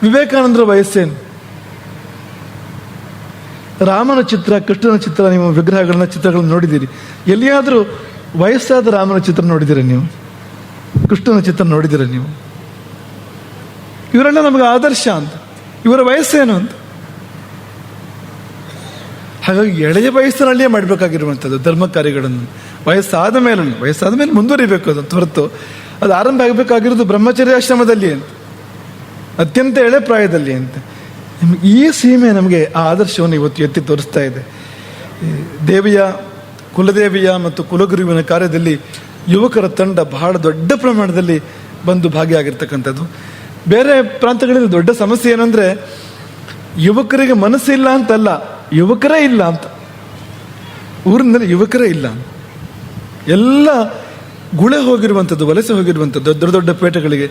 ವಿವೇಕಾನಂದರ ವಯಸ್ಸೇನು? ರಾಮನ ಚಿತ್ರ, ಕೃಷ್ಣನ ಚಿತ್ರ, ನೀವು ವಿಗ್ರಹಗಳನ್ನ, ಚಿತ್ರಗಳನ್ನು ನೋಡಿದ್ದೀರಿ. ಎಲ್ಲಿಯಾದರೂ ವಯಸ್ಸಾದ ರಾಮನ ಚಿತ್ರ ನೋಡಿದ್ದೀರಿ ನೀವು? ಕೃಷ್ಣನ ಚಿತ್ರ ನೋಡಿದಿರ ನೀವು? ಇವರೆಲ್ಲ ನಮಗೆ ಆದರ್ಶ ಅಂತ, ಇವರ ವಯಸ್ಸೇನು ಅಂತ. ಹಾಗಾಗಿ ಎಳೆಯ ವಯಸ್ಸಿನಲ್ಲಿಯೇ ಮಾಡಬೇಕಾಗಿರುವಂಥದ್ದು ಧರ್ಮ ಕಾರ್ಯಗಳನ್ನು ವಯಸ್ಸಾದ ಮೇಲೆ ವಯಸ್ಸಾದ ಮೇಲೆ ಮುಂದುವರಿಬೇಕು ಅದು ಹೊರತು. ಅದು ಆರಂಭ ಆಗಬೇಕಾಗಿರೋದು ಬ್ರಹ್ಮಚರ್ಯಾಶ್ರಮದಲ್ಲಿ ಅಂತ, ಅತ್ಯಂತ ಎಳೆ ಪ್ರಾಯದಲ್ಲಿ ಅಂತ. ನಿಮ್ಗೆ ಈ ಸೀಮೆ ನಮಗೆ ಆ ಆದರ್ಶವನ್ನು ಇವತ್ತು ಎತ್ತಿ ತೋರಿಸ್ತಾ ಇದೆ. ದೇವಿಯ, ಕುಲದೇವಿಯ ಮತ್ತು ಕುಲಗುರುವಿನ ಕಾರ್ಯದಲ್ಲಿ ಯುವಕರ ತಂಡ ಬಹಳ ದೊಡ್ಡ ಪ್ರಮಾಣದಲ್ಲಿ ಬಂದು ಭಾಗಿಯಾಗಿರ್ತಕ್ಕಂಥದ್ದು. ಬೇರೆ ಪ್ರಾಂತಗಳಲ್ಲಿ ದೊಡ್ಡ ಸಮಸ್ಯೆ ಏನಂದ್ರೆ, ಯುವಕರಿಗೆ ಮನಸ್ಸಿಲ್ಲ ಅಂತಲ್ಲ, ಯುವಕರೇ ಇಲ್ಲ ಅಂತ. ಊರಿನಲ್ಲಿ ಯುವಕರೇ ಇಲ್ಲ. ಎಲ್ಲ ಗುಳೆ ಹೋಗಿರುವಂಥದ್ದು, ವಲಸೆ ಹೋಗಿರುವಂಥದ್ದು, ದೊಡ್ಡ ದೊಡ್ಡ ಪೇಟೆಗಳಿಗೆ,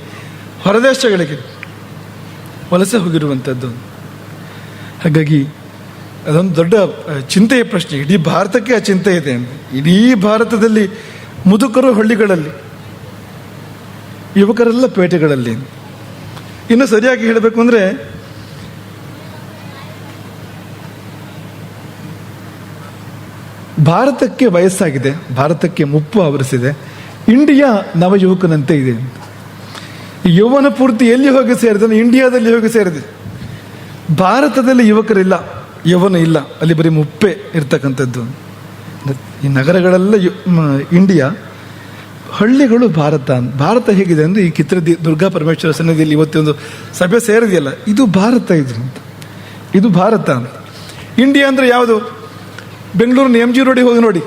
ಹೊರದೇಶಗಳಿಗೆ ವಲಸೆ ಹೋಗಿರುವಂಥದ್ದು. ಹಾಗಾಗಿ ಅದೊಂದು ದೊಡ್ಡ ಚಿಂತೆಯ ಪ್ರಶ್ನೆ. ಇಡೀ ಭಾರತಕ್ಕೆ ಆ ಚಿಂತೆ ಇದೆ. ಇಡೀ ಭಾರತದಲ್ಲಿ ಮುದುಕರು ಹಳ್ಳಿಗಳಲ್ಲಿ, ಯುವಕರೆಲ್ಲ ಪೇಟೆಗಳಲ್ಲಿ. ಇನ್ನು ಸರಿಯಾಗಿ ಹೇಳಬೇಕು ಅಂದರೆ, ಭಾರತಕ್ಕೆ ವಯಸ್ಸಾಗಿದೆ, ಭಾರತಕ್ಕೆ ಮುಪ್ಪು ಆವರಿಸಿದೆ, ಇಂಡಿಯಾ ನವಯುವಕನಂತೆ ಇದೆ ಯೌವನ ಪೂರ್ತಿ ಎಲ್ಲಿ ಹೋಗಿ ಸೇರಿದೆ ಇಂಡಿಯಾದಲ್ಲಿ ಹೋಗಿ ಸೇರಿದೆ. ಭಾರತದಲ್ಲಿ ಯುವಕರಿಲ್ಲ, ಯೌವನ ಇಲ್ಲ, ಅಲ್ಲಿ ಬರೀ ಮುಪ್ಪೆ ಇರ್ತಕ್ಕಂಥದ್ದು. ಈ ನಗರಗಳೆಲ್ಲ ಇಂಡಿಯಾ, ಹಳ್ಳಿಗಳು ಭಾರತ. ಭಾರತ ಹೇಗಿದೆ ಅಂದರೆ ಈ ಕಿತ್ರ ದುರ್ಗಾ ಪರಮೇಶ್ವರ ಸನ್ನಿಧಿಯಲ್ಲಿ ಇವತ್ತೊಂದು ಸಭೆ ಸೇರಿದೆಯಲ್ಲ, ಇದು ಭಾರತ ಇದು ಇದು ಭಾರತ ಇಂಡಿಯಾ ಅಂದ್ರೆ ಯಾವುದು? ಬೆಂಗಳೂರಿನ ಎಂ ಜಿ ರೋಡಿಗೆ ಹೋಗಿ ನೋಡಿ.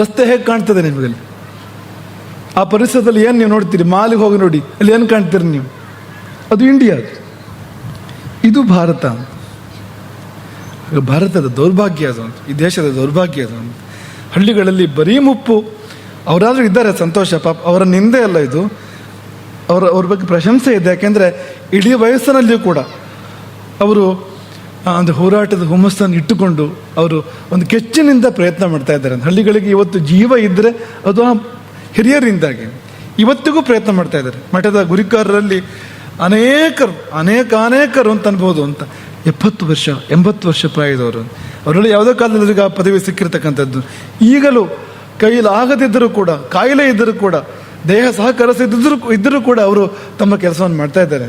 ರಸ್ತೆ ಹೇಗೆ ಕಾಣ್ತದೆ ನಿಮಗಲ್ಲಿ? ಆ ಪರಿಸರದಲ್ಲಿ ಏನು ನೀವು ನೋಡ್ತೀರಿ? ಮಾಲಿಗೆ ಹೋಗಿ ನೋಡಿ, ಅಲ್ಲಿ ಏನು ಕಾಣ್ತೀರಿ ನೀವು? ಅದು ಇಂಡಿಯಾ. ಇದು ಭಾರತ ಭಾರತದ ದೌರ್ಭಾಗ್ಯ ಅದು ಅಂತ, ಈ ದೇಶದ ದೌರ್ಭಾಗ್ಯ ಅದು ಅಂತ. ಹಳ್ಳಿಗಳಲ್ಲಿ ಬರೀ ಮುಪ್ಪು, ಅವರಾದರೂ ಇದ್ದಾರೆ ಸಂತೋಷ, ಪಾಪ ಅವರ ನಿಂದೆ ಅಲ್ಲ ಇದು. ಅವರ, ಅವ್ರ ಬಗ್ಗೆ ಪ್ರಶಂಸೆ ಇದೆ, ಯಾಕೆಂದರೆ ಇಡೀ ವಯಸ್ಸಿನಲ್ಲಿಯೂ ಕೂಡ ಅವರು ಅಂದರೆ ಹೋರಾಟದ ಹುಮ್ಮಸ್ಸನ್ನು ಇಟ್ಟುಕೊಂಡು ಅವರು ಒಂದು ಕೆಚ್ಚಿನಿಂದ ಪ್ರಯತ್ನ ಮಾಡ್ತಾ ಇದ್ದಾರೆ ಹಳ್ಳಿಗಳಿಗೆ ಇವತ್ತು ಜೀವ ಇದ್ದರೆ ಅದು ಆ ಹಿರಿಯರಿಂದಾಗಿ. ಇವತ್ತಿಗೂ ಪ್ರಯತ್ನ ಮಾಡ್ತಾ ಇದ್ದಾರೆ. ಮಠದ ಗುರಿಕಾರರಲ್ಲಿ ಅನೇಕರು ಅನೇಕ ಅನೇಕರು ಅಂತ ಅನ್ಬೋದು ಅಂತ. ಎಪ್ಪತ್ತು ವರ್ಷ, ಎಂಬತ್ತು ವರ್ಷ ಪ್ರಾಯದವರು. ಅವರಲ್ಲಿ ಯಾವುದೋ ಕಾಲದಲ್ಲಿ ಆ ಪದವಿ ಸಿಕ್ಕಿರ್ತಕ್ಕಂಥದ್ದು. ಈಗಲೂ ಕೈಲಾಗದಿದ್ದರೂ ಕೂಡ, ಕಾಯಿಲೆ ಇದ್ದರೂ ಕೂಡ, ದೇಹ ಸಹಕರಿಸದಿದ್ದರೂ ಇದ್ದರೂ ಕೂಡ ಅವರು ತಮ್ಮ ಕೆಲಸವನ್ನು ಮಾಡ್ತಾ ಇದ್ದಾರೆ.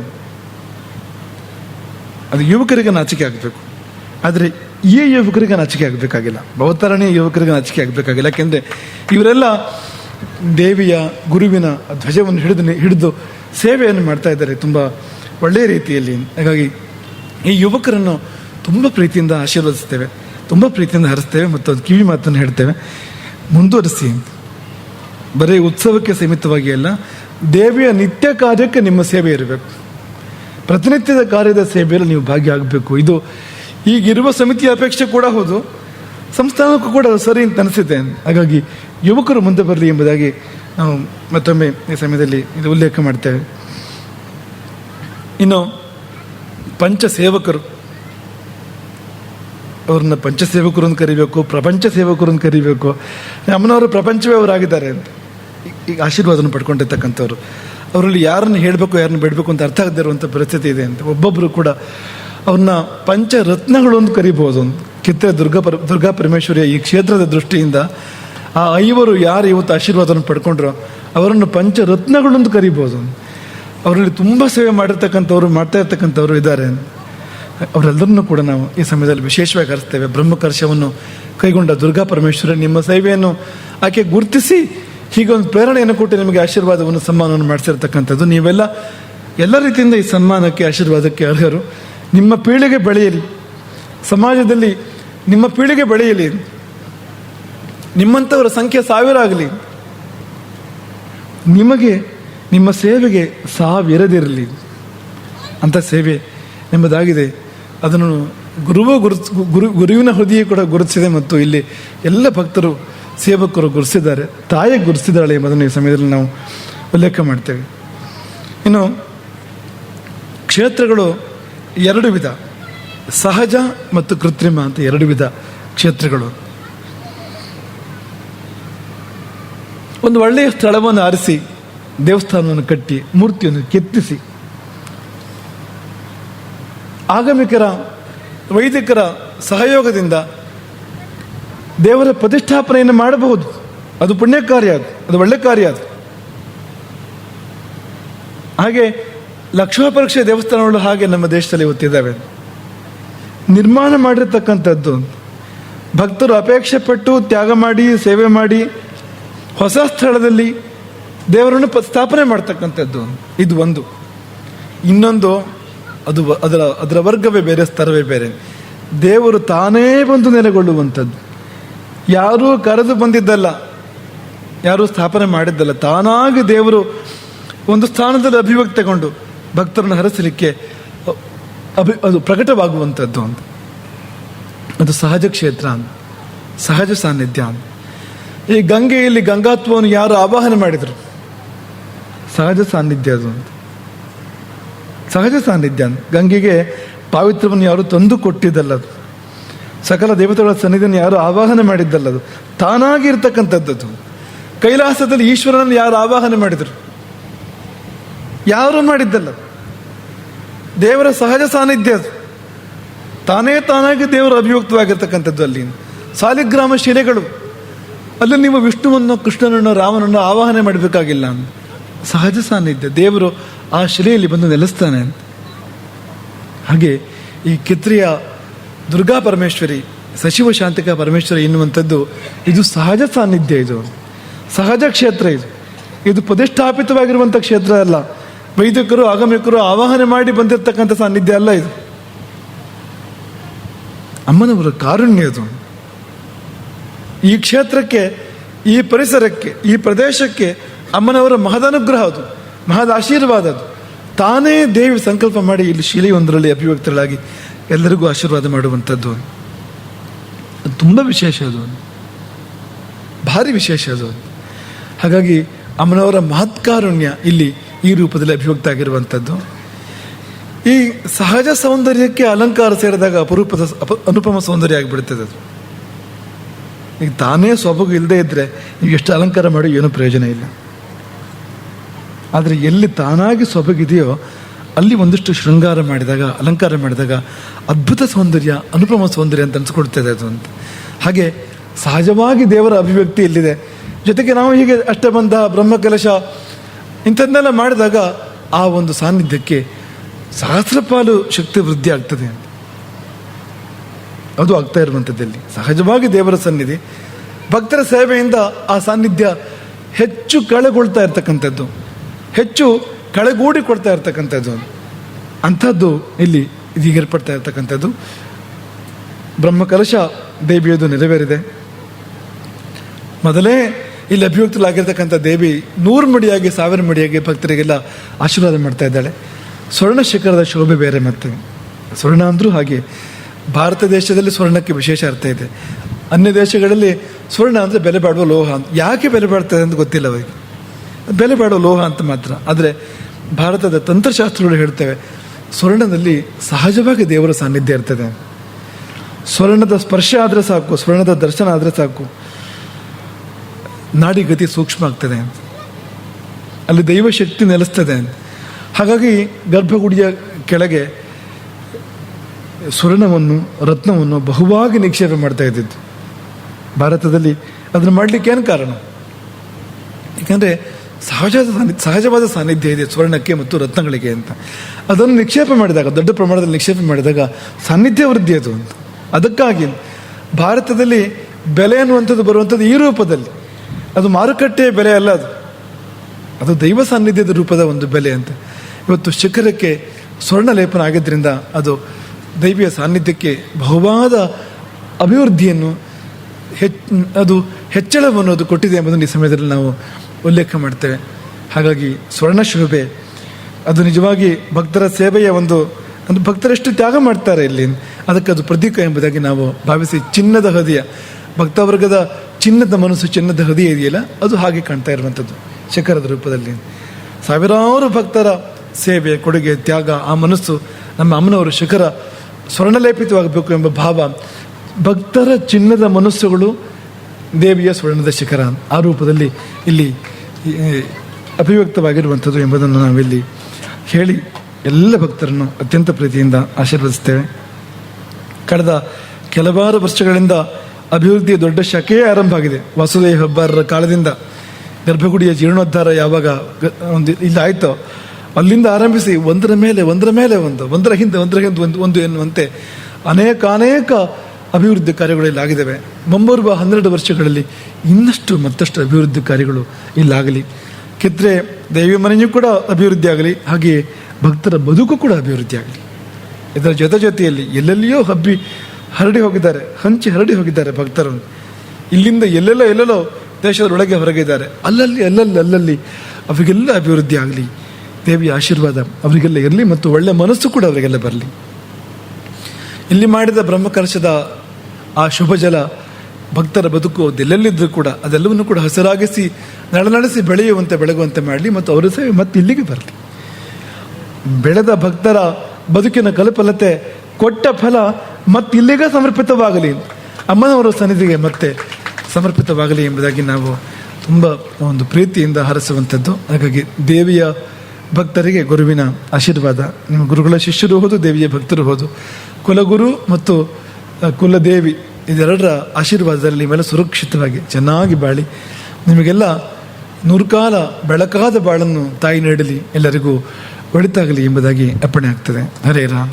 ಅದು ಯುವಕರಿಗೆ ನಾಚಿಕೆ ಆಗಬೇಕು. ಆದರೆ ಈ ಯುವಕರಿಗೆ ನಾಚಿಕೆ ಆಗಬೇಕಾಗಿಲ್ಲ. ಬಹುತರಣೀಯ ಯುವಕರಿಗೆ ನಾಚಿಕೆ ಆಗಬೇಕಾಗಿಲ್ಲ. ಯಾಕೆಂದರೆ ಇವರೆಲ್ಲ ದೇವಿಯ ಗುರುವಿನ ಧ್ವಜವನ್ನು ಹಿಡಿದು ಹಿಡಿದು ಸೇವೆಯನ್ನು ಮಾಡ್ತಾ ಇದ್ದಾರೆ. ತುಂಬ ಒಳ್ಳೆಯ ರೀತಿಯಲ್ಲಿ. ಹಾಗಾಗಿ ಈ ಯುವಕರನ್ನು ತುಂಬ ಪ್ರೀತಿಯಿಂದ ಆಶೀರ್ವದಿಸ್ತೇವೆ, ತುಂಬ ಪ್ರೀತಿಯಿಂದ ಹರಿಸ್ತೇವೆ ಮತ್ತು ಅದು ಕಿವಿ ಮಾತನ್ನು ಹೇಳ್ತೇವೆ. ಮುಂದುವರಿಸಿ. ಬರೀ ಉತ್ಸವಕ್ಕೆ ಸೀಮಿತವಾಗಿ ಅಲ್ಲ, ದೇವಿಯ ನಿತ್ಯ ಕಾರ್ಯಕ್ಕೆ ನಿಮ್ಮ ಸೇವೆ ಇರಬೇಕು. ಪ್ರತಿನಿತ್ಯದ ಕಾರ್ಯದ ಸೇವೆಯಲ್ಲಿ ನೀವು ಭಾಗಿಯಾಗಬೇಕು. ಇದು ಈಗಿರುವ ಸಮಿತಿಯ ಅಪೇಕ್ಷೆ ಕೂಡ ಹೌದು. ಸಂಸ್ಥಾನಕ್ಕೂ ಕೂಡ ಸರಿ ಅಂತ ಅನಿಸುತ್ತೆ ಹಾಗಾಗಿ ಯುವಕರು ಮುಂದೆ ಬರಲಿ ಎಂಬುದಾಗಿ ನಾವು ಮತ್ತೊಮ್ಮೆ ಈ ಸಮಯದಲ್ಲಿ ಇದು ಉಲ್ಲೇಖ ಮಾಡ್ತೇವೆ. ಇನ್ನು ಪಂಚ ಸೇವಕರು ಅವ್ರನ್ನ ಪಂಚ ಸೇವಕರು ಅಂತ ಕರಿಬೇಕು, ಪ್ರಪಂಚ ಸೇವಕರು ಅಂತ ಕರಿಬೇಕು. ಅಮ್ಮನವರು ಪ್ರಪಂಚವೇ ಅವರಾಗಿದ್ದಾರೆ ಅಂತ. ಈಗ ಆಶೀರ್ವಾದನ ಪಡ್ಕೊಂಡಿರ್ತಕ್ಕಂಥವ್ರು. ಅವರಲ್ಲಿ ಯಾರನ್ನು ಹೇಳಬೇಕು, ಯಾರನ್ನು ಬಿಡಬೇಕು ಅಂತ ಅರ್ಥ ಆಗದೇ ಇರುವಂಥ ಪರಿಸ್ಥಿತಿ ಇದೆ ಅಂತ. ಒಬ್ಬೊಬ್ಬರು ಕೂಡ ಅವ್ರನ್ನ ಪಂಚರತ್ನಗಳು ಅಂತ ಕರಿಬೋದು ಕಿತ್ತೆ ದುರ್ಗಾ ಪರ ದುರ್ಗಾ ಪರಮೇಶ್ವರಿಯ ಈ ಕ್ಷೇತ್ರದ ದೃಷ್ಟಿಯಿಂದ ಆ ಐವರು ಯಾರು ಇವತ್ತು ಆಶೀರ್ವಾದವನ್ನು ಪಡ್ಕೊಂಡ್ರೋ, ಅವರನ್ನು ಪಂಚರತ್ನಗಳು ಅಂತ ಕರಿಬೋದು ಅವರಲ್ಲಿ ತುಂಬ ಸೇವೆ ಮಾಡಿರ್ತಕ್ಕಂಥವ್ರು, ಮಾಡ್ತಾ ಇರ್ತಕ್ಕಂಥವ್ರು ಇದ್ದಾರೆ. ಅವರೆಲ್ಲರನ್ನೂ ಕೂಡ ನಾವು ಈ ಸಮಯದಲ್ಲಿ ವಿಶೇಷವಾಗಿ ಕರೆಸ್ತೇವೆ ಬ್ರಹ್ಮಕರ್ಷವನ್ನು ಕೈಗೊಂಡ ದುರ್ಗಾ ಪರಮೇಶ್ವರ ನಿಮ್ಮ ಸೇವೆಯನ್ನು ಆಕೆ ಗುರುತಿಸಿ ಹೀಗೆ ಒಂದು ಪ್ರೇರಣೆಯನ್ನು ಕೊಟ್ಟು ನಿಮಗೆ ಆಶೀರ್ವಾದವನ್ನು, ಸನ್ಮಾನವನ್ನು ಮಾಡಿಸಿರ್ತಕ್ಕಂಥದ್ದು. ನೀವೆಲ್ಲ ಎಲ್ಲ ರೀತಿಯಿಂದ ಈ ಸನ್ಮಾನಕ್ಕೆ, ಆಶೀರ್ವಾದಕ್ಕೆ ಅರ್ಹರು. ನಿಮ್ಮ ಪೀಳಿಗೆ ಬೆಳೆಯಲಿ. ಸಮಾಜದಲ್ಲಿ ನಿಮ್ಮ ಪೀಳಿಗೆ ಬೆಳೆಯಲಿ. ನಿಮ್ಮಂಥವರ ಸಂಖ್ಯೆ ಸಾವಿರ ಆಗಲಿ. ನಿಮಗೆ ನಿಮ್ಮ ಸೇವೆಗೆ ಸಾವಿರದಿರಲಿ ಅಂಥ ಸೇವೆ ಎಂಬುದಾಗಿದೆ. ಅದನ್ನು ಗುರುವು ಗುರು ಗುರುವಿನ ಹೃದಯ ಕೂಡ ಗುರುತಿಸಿದೆ ಮತ್ತು ಇಲ್ಲಿ ಎಲ್ಲ ಭಕ್ತರು ಸೇವಕರು ಗುರುಸಿದ್ದಾರೆ ತಾಯಿ ಗುರುಸಿದ್ದಾಳೆ ಎಂಬುದನ್ನು ಈ ಸಮಯದಲ್ಲಿ ನಾವು ಉಲ್ಲೇಖ ಮಾಡ್ತೇವೆ. ಇನ್ನು ಕ್ಷೇತ್ರಗಳು ಎರಡು ವಿಧ, ಸಹಜ ಮತ್ತು ಕೃತ್ರಿಮ ಅಂತ ಎರಡು ವಿಧ ಕ್ಷೇತ್ರಗಳು. ಒಂದು ಒಳ್ಳೆಯ ಸ್ಥಳವನ್ನು ಆರಿಸಿ ದೇವಸ್ಥಾನವನ್ನು ಕಟ್ಟಿ ಮೂರ್ತಿಯನ್ನು ಕೆತ್ತಿಸಿ. ಆಗಮಿಕರ, ವೈದಿಕರ ಸಹಯೋಗದಿಂದ ದೇವರ ಪ್ರತಿಷ್ಠಾಪನೆಯನ್ನು ಮಾಡಬಹುದು. ಅದು ಪುಣ್ಯ ಕಾರ್ಯ ಅದು ಅದು ಒಳ್ಳೆ ಕಾರ್ಯ ಅದು. ಹಾಗೆ ಲಕ್ಷ್ಮಪರೀಕ್ಷೆ ದೇವಸ್ಥಾನಗಳು ಹಾಗೆ ನಮ್ಮ ದೇಶದಲ್ಲಿ ಇವತ್ತಿದ್ದಾವೆ ನಿರ್ಮಾಣ ಮಾಡಿರ್ತಕ್ಕಂಥದ್ದು. ಭಕ್ತರು ಅಪೇಕ್ಷೆ ಪಟ್ಟು ತ್ಯಾಗ ಮಾಡಿ, ಸೇವೆ ಮಾಡಿ, ಹೊಸ ಸ್ಥಳದಲ್ಲಿ ದೇವರನ್ನು ಸ್ಥಾಪನೆ ಮಾಡ್ತಕ್ಕಂಥದ್ದು. ಇದು ಒಂದು. ಇನ್ನೊಂದು, ಅದು ಅದರ ಅದರ ವರ್ಗವೇ ಬೇರೆ, ಸ್ತರವೇ ಬೇರೆ. ದೇವರು ತಾನೇ ಬಂದು ನೆಲೆಗೊಳ್ಳುವಂಥದ್ದು. ಯಾರೂ ಕರೆದು ಬಂದಿದ್ದಲ್ಲ, ಯಾರೂ ಸ್ಥಾಪನೆ ಮಾಡಿದ್ದಲ್ಲ, ತಾನಾಗಿ ದೇವರು ಒಂದು ಸ್ಥಾನದಲ್ಲಿ ಅಭಿವ್ಯಕ್ತಗೊಂಡು ಭಕ್ತರನ್ನು ಹರಸಲಿಕ್ಕೆ ಅಭಿ ಅದು ಪ್ರಕಟವಾಗುವಂಥದ್ದು ಅಂತ. ಅದು ಸಹಜ ಕ್ಷೇತ್ರ ಅಂತ. ಸಹಜ ಸಾನ್ನಿಧ್ಯ ಅಂತ. ಈ ಗಂಗೆಯಲ್ಲಿ ಗಂಗಾತ್ವವನ್ನು ಯಾರು ಆವಾಹನೆ ಮಾಡಿದರು? ಸಹಜ ಸಾನ್ನಿಧ್ಯ ಅದು ಅಂತ. ಸಹಜ ಸಾನ್ನಿಧ್ಯ ಅಂತ. ಗಂಗೆಗೆ ಪಾವಿತ್ರವನ್ನು ಯಾರು ತಂದು ಕೊಟ್ಟಿದ್ದಲ್ಲ ಅದು. ಸಕಲ ದೇವತೆಗಳ ಸನ್ನಿಧಿಯನ್ನು ಯಾರು ಆವಾಹನ ಮಾಡಿದ್ದಲ್ಲ ಅದು. ತಾನಾಗಿ ಇರ್ತಕ್ಕಂಥದ್ದು ಕೈಲಾಸದಲ್ಲಿ ಈಶ್ವರನನ್ನು ಯಾರು ಆವಾಹನೆ ಮಾಡಿದರು? ಯಾರು ಮಾಡಿದ್ದಲ್ಲ ದೇವರ ಸಹಜ ಸಾನ್ನಿಧ್ಯ ಅದು. ತಾನೇ ತಾನಾಗಿ ದೇವರು ಅಭಿಯುಕ್ತವಾಗಿರ್ತಕ್ಕಂಥದ್ದು ಅಲ್ಲಿ. ಸಾಲಿಗ್ರಾಮ ಶಿಲೆಗಳು. ಅಲ್ಲಿ ನೀವು ವಿಷ್ಣುವನ್ನು, ಕೃಷ್ಣನನ್ನು, ರಾಮನನ್ನು ಆವಾಹನೆ ಮಾಡಬೇಕಾಗಿಲ್ಲ ಸಹಜ ಸಾನ್ನಿಧ್ಯ ದೇವರು ಆ ಶಿಲೆಯಲ್ಲಿ ಬಂದು ನೆಲೆಸ್ತಾನೆ. ಅಂತ ಹಾಗೆ ಈ ಕಿತ್ರಿಯ ದುರ್ಗಾ ಪರಮೇಶ್ವರಿ, ಸಚಿವ ಶಾಂತಿಕ ಪರಮೇಶ್ವರಿ ಎನ್ನುವಂಥದ್ದು, ಇದು ಸಹಜ ಸಾನ್ನಿಧ್ಯ ಇದು. ಸಹಜ ಕ್ಷೇತ್ರ ಇದು. ಇದು ಪ್ರತಿಷ್ಠಾಪಿತವಾಗಿರುವಂಥ ಕ್ಷೇತ್ರ ಅಲ್ಲ. ವೈದಿಕರು, ಆಗಮಿಕರು ಆವಾಹನೆ ಮಾಡಿ ಬಂದಿರತಕ್ಕಂಥ ಸಾನ್ನಿಧ್ಯ ಅಲ್ಲ ಇದು. ಅಮ್ಮನವರ ಕಾರುಣ್ಯ ಇದು. ಈ ಕ್ಷೇತ್ರಕ್ಕೆ, ಈ ಪರಿಸರಕ್ಕೆ, ಈ ಪ್ರದೇಶಕ್ಕೆ ಅಮ್ಮನವರ ಮಹದನುಗ್ರಹ ಅದು, ಮಹದ ಆಶೀರ್ವಾದ ಅದು. ತಾನೇ ದೇವಿ ಸಂಕಲ್ಪ ಮಾಡಿ ಇಲ್ಲಿ ಶಿಲೆಯೊಂದರಲ್ಲಿ ಅಭಿವ್ಯಕ್ತರಾಗಿ ಎಲ್ಲರಿಗೂ ಆಶೀರ್ವಾದ ಮಾಡುವಂಥದ್ದು ಅದು ತುಂಬ ವಿಶೇಷ ಅದು ಭಾರಿ ವಿಶೇಷ ಅದು ಹಾಗಾಗಿ ಅಮ್ಮನವರ ಮಹತ್ಕಾರುಣ್ಯ ಇಲ್ಲಿ ಈ ರೂಪದಲ್ಲಿ ಅಭಿವ್ಯಕ್ತ ಆಗಿರುವಂಥದ್ದು. ಈ ಸಹಜ ಸೌಂದರ್ಯಕ್ಕೆ ಅಲಂಕಾರ ಸೇರಿದಾಗ ಅಪರೂಪದ ಅಪ, ಅನುಪಮ ಸೌಂದರ್ಯ ಆಗಿಬಿಡ್ತದೆ ಅದು. ಈಗ ತಾನೇ ಸೊಬಗು ಇಲ್ಲದೆ ಇದ್ದರೆ ನೀವು ಎಷ್ಟು ಅಲಂಕಾರ ಮಾಡಿ ಏನೂ ಪ್ರಯೋಜನ ಇಲ್ಲ. ಆದರೆ ಎಲ್ಲಿ ತಾನಾಗಿ ಸೊಬಗಿದೆಯೋ ಅಲ್ಲಿ ಒಂದಿಷ್ಟು ಶೃಂಗಾರ ಮಾಡಿದಾಗ, ಅಲಂಕಾರ ಮಾಡಿದಾಗ ಅದ್ಭುತ ಸೌಂದರ್ಯ, ಅನುಪಮ ಸೌಂದರ್ಯ ಅಂತ ಅನಿಸ್ಕೊಡ್ತದೆ ಅದು ಅಂತ. ಹಾಗೆ ಸಹಜವಾಗಿ ದೇವರ ಅಭಿವ್ಯಕ್ತಿ ಎಲ್ಲಿದೆ? ಜೊತೆಗೆ ನಾವು ಹೀಗೆ ಅಷ್ಟಬಂಧ, ಬ್ರಹ್ಮಕಲಶ ಇಂಥದ್ದೆಲ್ಲ ಮಾಡಿದಾಗ ಆ ಒಂದು ಸಾನ್ನಿಧ್ಯಕ್ಕೆ ಸಹಸ್ರಪಾಲು ಶಕ್ತಿ ವೃದ್ಧಿ ಆಗ್ತದೆ ಅಂತ. ಅದು ಆಗ್ತಾ ಇರುವಂಥದ್ದಲ್ಲಿ ಸಹಜವಾಗಿ ದೇವರ ಸನ್ನಿಧಿ. ಭಕ್ತರ ಸೇವೆಯಿಂದ ಆ ಸಾನ್ನಿಧ್ಯ ಹೆಚ್ಚು ಕಳೆಗೊಳ್ತಾ ಇರ್ತಕ್ಕಂಥದ್ದು. ಹೆಚ್ಚು ಕಳೆಗೂಡಿ ಕೊಡ್ತಾ ಇರ್ತಕ್ಕಂಥದ್ದು. ಅಂಥದ್ದು ಇಲ್ಲಿ ಇದೀಗ ಏರ್ಪಡ್ತಾ ಇರ್ತಕ್ಕಂಥದ್ದು. ಬ್ರಹ್ಮಕಲಶ ದೇವಿಯದು ನೆರವೇರಿದೆ. ಮೊದಲೇ ಇಲ್ಲಿ ಅಭಿವ್ಯಕ್ತಲಾಗಿರ್ತಕ್ಕಂಥ ದೇವಿ ನೂರು ಮಡಿಯಾಗಿ, ಸಾವಿರ ಮಡಿಯಾಗಿ ಭಕ್ತರಿಗೆಲ್ಲ ಆಶೀರ್ವಾದ ಮಾಡ್ತಾ ಇದ್ದಾಳೆ. ಸ್ವರ್ಣ ಶಿಖರದ ಶೋಭೆ ಬೇರೆ ಮತ್ತೆ. ಸ್ವರ್ಣ ಅಂದರೂ ಹಾಗೆ. ಭಾರತ ದೇಶದಲ್ಲಿ ಸ್ವರ್ಣಕ್ಕೆ ವಿಶೇಷ ಅರ್ಥ ಇದೆ. ಅನ್ಯ ದೇಶಗಳಲ್ಲಿ ಸ್ವರ್ಣ ಅಂದರೆ ಬೆಲೆ ಬಾಡುವ ಲೋಹ ಯಾಕೆ ಬೆಲೆ ಬಾಡ್ತದೆ ಅಂತ ಗೊತ್ತಿಲ್ಲ ಅವರಿಗೆ. ಬೆಲೆ ಬಾಡೋ ಲೋಹ ಅಂತ ಮಾತ್ರ. ಆದರೆ ಭಾರತದ ತಂತ್ರಶಾಸ್ತ್ರಗಳು ಹೇಳ್ತೇವೆ, ಸ್ವರ್ಣದಲ್ಲಿ ಸಹಜವಾಗಿ ದೇವರ ಸಾನ್ನಿಧ್ಯ ಇರ್ತದೆ. ಸ್ವರ್ಣದ ಸ್ಪರ್ಶ ಆದರೆ ಸಾಕು, ಸ್ವರ್ಣದ ದರ್ಶನ ಆದರೆ ಸಾಕು. ನಾಡಿಗತಿ ಸೂಕ್ಷ್ಮ ಆಗ್ತದೆ. ಅಲ್ಲಿ ದೈವಶಕ್ತಿ ನೆಲೆಸ್ತದೆ. ಹಾಗಾಗಿ ಗರ್ಭಗುಡಿಯ ಕೆಳಗೆ ಸ್ವರ್ಣವನ್ನು, ರತ್ನವನ್ನು ಬಹುವಾಗಿ ನಿಕ್ಷೇಪ ಮಾಡ್ತಾ ಇದ್ದಿದ್ದು. ಭಾರತದಲ್ಲಿ ಅದನ್ನು ಮಾಡಲಿಕ್ಕೆ ಏನು ಕಾರಣ? ಯಾಕಂದರೆ ಸಾನ್ನಿ ಸಹಜವಾದ ಸಾನ್ನಿಧ್ಯ ಇದೆ ಸ್ವರ್ಣಕ್ಕೆ ಮತ್ತು ರತ್ನಗಳಿಗೆ ಅಂತ. ಅದನ್ನು ನಿಕ್ಷೇಪ ಮಾಡಿದಾಗ, ದೊಡ್ಡ ಪ್ರಮಾಣದಲ್ಲಿ ನಿಕ್ಷೇಪ ಮಾಡಿದಾಗ ಸಾನ್ನಿಧ್ಯ ವೃದ್ಧಿ ಅದು ಅಂತ. ಅದಕ್ಕಾಗಿ ಭಾರತದಲ್ಲಿ ಬೆಲೆ ಅನ್ನುವಂಥದ್ದು ಬರುವಂಥದ್ದು ಈ ರೂಪದಲ್ಲಿ. ಅದು ಮಾರುಕಟ್ಟೆಯ ಬೆಲೆ ಅಲ್ಲ ಅದು. ಅದು ದೈವ ಸಾನ್ನಿಧ್ಯದ ರೂಪದ ಒಂದು ಬೆಲೆ ಅಂತ. ಇವತ್ತು ಶಿಖರಕ್ಕೆ ಸ್ವರ್ಣ ಲೇಪನ ಆಗಿದ್ದರಿಂದ ಅದು ದೈವಿಯ ಸಾನ್ನಿಧ್ಯಕ್ಕೆ ಬಹುವಾದ ಅಭಿವೃದ್ಧಿಯನ್ನು ಹೆಚ್ ಅದು ಹೆಚ್ಚಳವನ್ನು ಅದು ಕೊಟ್ಟಿದೆ ಎಂಬುದನ್ನು ಈ ಸಮಯದಲ್ಲಿ ನಾವು ಉಲ್ಲೇಖ ಮಾಡ್ತೇವೆ. ಹಾಗಾಗಿ ಸ್ವರ್ಣ ಶೋಭೆ ಅದು ನಿಜವಾಗಿ ಭಕ್ತರ ಸೇವೆಯ ಒಂದು ಅಂದ್ರೆ ಭಕ್ತರೆಷ್ಟು ತ್ಯಾಗ ಮಾಡ್ತಾರೆ ಇಲ್ಲಿ. ಅದಕ್ಕೆ ಅದು ಪ್ರತೀಕ ಎಂಬುದಾಗಿ ನಾವು ಭಾವಿಸಿ ಚಿನ್ನದ ಹೃದಯ, ಭಕ್ತವರ್ಗದ ಚಿನ್ನದ ಮನಸ್ಸು ಚಿನ್ನದ ಹೃದಯ ಇದೆಯಲ್ಲ, ಅದು ಹಾಗೆ ಕಾಣ್ತಾ ಇರುವಂಥದ್ದು ಶಿಖರದ ರೂಪದಲ್ಲಿ. ಸಾವಿರಾರು ಭಕ್ತರ ಸೇವೆ, ಕೊಡುಗೆ, ತ್ಯಾಗ, ಆ ಮನಸ್ಸು ನಮ್ಮ ಅಮ್ಮನವರು ಶಿಖರ ಸ್ವರ್ಣಲೇಪಿತವಾಗಬೇಕು ಎಂಬ ಭಾವ, ಭಕ್ತರ ಚಿನ್ನದ ಮನಸ್ಸುಗಳು ದೇವಿಯ ಸ್ವರ್ಣದ ಶಿಖರ ಆ ರೂಪದಲ್ಲಿ ಇಲ್ಲಿ ಅಭಿವ್ಯಕ್ತವಾಗಿರುವಂಥದ್ದು ಎಂಬುದನ್ನು ನಾವಿಲ್ಲಿ ಹೇಳಿ ಎಲ್ಲ ಭಕ್ತರನ್ನು ಅತ್ಯಂತ ಪ್ರೀತಿಯಿಂದ ಆಶೀರ್ವದಿಸ್ತೇವೆ. ಕಳೆದ ಕೆಲವಾರು ವರ್ಷಗಳಿಂದ ಅಭಿವೃದ್ಧಿಯ ದೊಡ್ಡ ಶಕೆಯೇ ಆರಂಭ ಆಗಿದೆ. ವಾಸುದೇವ ಹೆಬ್ಬಾರರ ಕಾಲದಿಂದ ಗರ್ಭಗುಡಿಯ ಜೀರ್ಣೋದ್ಧಾರ ಯಾವಾಗ ಒಂದು ಇಲ್ಲಾಯ್ತೋ ಅಲ್ಲಿಂದ ಆರಂಭಿಸಿ ಒಂದರ ಮೇಲೆ ಒಂದರ ಮೇಲೆ ಒಂದು, ಒಂದರ ಹಿಂದೆ ಒಂದರ ಹಿಂದೆ ಒಂದು ಒಂದು ಎನ್ನುವಂತೆ ಅನೇಕ ಅನೇಕ ಅಭಿವೃದ್ಧಿ ಕಾರ್ಯಗಳು ಇಲ್ಲಾಗಿದ್ದಾವೆ ಮುಂಬರುವ ಹನ್ನೆರಡು ವರ್ಷಗಳಲ್ಲಿ ಇನ್ನಷ್ಟು ಮತ್ತಷ್ಟು ಅಭಿವೃದ್ಧಿ ಕಾರ್ಯಗಳು ಇಲ್ಲಾಗಲಿ. ಕಿದ್ರೆ ದೇವಿ ಮನೆಯೂ ಕೂಡ ಅಭಿವೃದ್ಧಿ ಆಗಲಿ, ಹಾಗೆಯೇ ಭಕ್ತರ ಬದುಕು ಕೂಡ ಅಭಿವೃದ್ಧಿ ಆಗಲಿ. ಇದರ ಜೊತೆ ಜೊತೆಯಲ್ಲಿ ಎಲ್ಲೆಲ್ಲಿಯೋ ಹಬ್ಬಿ ಹರಡಿ ಹೋಗಿದ್ದಾರೆ, ಹಂಚಿ ಹರಡಿ ಹೋಗಿದ್ದಾರೆ ಭಕ್ತರು. ಇಲ್ಲಿಂದ ಎಲ್ಲೆಲ್ಲೋ ಎಲ್ಲೆಲ್ಲೋ ದೇಶದೊಳಗೆ ಹೊರಗಿದ್ದಾರೆ. ಅಲ್ಲಲ್ಲಿ ಅಲ್ಲಲ್ಲಿ ಅಲ್ಲಲ್ಲಿ ಅವರಿಗೆಲ್ಲ ಅಭಿವೃದ್ಧಿ ಆಗಲಿ. ದೇವಿಯ ಆಶೀರ್ವಾದ ಅವರಿಗೆಲ್ಲ ಇರಲಿ ಮತ್ತು ಒಳ್ಳೆ ಮನಸ್ಸು ಕೂಡ ಅವರಿಗೆಲ್ಲ ಬರಲಿ. ಇಲ್ಲಿ ಮಾಡಿದ ಬ್ರಹ್ಮಕಲಶದ ಆ ಶುಭ ಜಲ ಭಕ್ತರ ಬದುಕು ಅದೆಲ್ಲೆಲ್ಲಿದ್ದರೂ ಕೂಡ ಅದೆಲ್ಲವನ್ನು ಕೂಡ ಹಸಿರಾಗಿಸಿ ನಳನಳಿಸಿ ಬೆಳೆಯುವಂತೆ, ಬೆಳಗುವಂತೆ ಮಾಡಲಿ ಮತ್ತು ಅವರ ಸೇವೆ ಮತ್ತೆ ಇಲ್ಲಿಗೆ ಬರಲಿ. ಬೆಳೆದ ಭಕ್ತರ ಬದುಕಿನ ಕಲ್ಪಲತೆ ಕೊಟ್ಟ ಫಲ ಮತ್ತಿಲ್ಲಿಗೆ ಸಮರ್ಪಿತವಾಗಲಿ. ಅಮ್ಮನವರ ಸನ್ನಿಧಿಗೆ ಮತ್ತೆ ಸಮರ್ಪಿತವಾಗಲಿ ಎಂಬುದಾಗಿ ನಾವು ತುಂಬ ಒಂದು ಪ್ರೀತಿಯಿಂದ ಹರಸುವಂಥದ್ದು. ಹಾಗಾಗಿ ದೇವಿಯ ಭಕ್ತರಿಗೆ ಗುರುವಿನ ಆಶೀರ್ವಾದ. ನಿಮ್ಮ ಗುರುಗಳ ಶಿಷ್ಯರು ಹೋದು, ದೇವಿಯ ಭಕ್ತರು ಹೋದು. ಕುಲಗುರು ಮತ್ತು ಕುಲದೇವಿ ಇದೆರಡರ ಆಶೀರ್ವಾದದಲ್ಲಿ ಮೇಲೆ ಸುರಕ್ಷಿತವಾಗಿ ಚೆನ್ನಾಗಿ ಬಾಳಿ. ನಿಮಗೆಲ್ಲ ನೂರ್ಕಾಲ ಬೆಳಕಾದ ಬಾಳನ್ನು ತಾಯಿ ನೀಡಲಿ, ಎಲ್ಲರಿಗೂ ಒಳಿತಾಗಲಿ ಎಂಬುದಾಗಿ ಅರ್ಪಣೆ ಆಗ್ತದೆ. ಹರೇ ರಾಮ.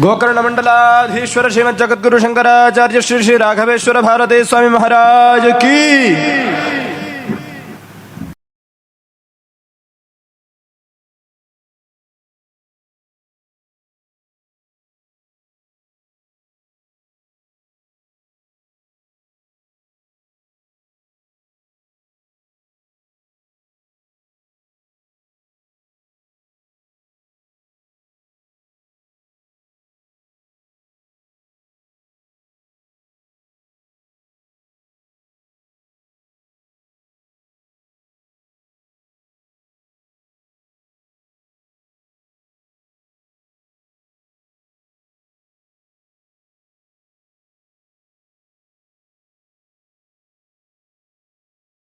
ಗೋಕರ್ಣ ಮಂಡಲಾಧೀಶ್ವರ ಶ್ರೀಮದ್ ಜಗದ್ಗುರು ಶಂಕರಾಚಾರ್ಯ ಶ್ರೀ ಶ್ರೀ ರಾಘವೇಶ್ವರ ಭಾರತೀ ಸ್ವಾಮಿ ಮಹಾರಾಜ ಕೀ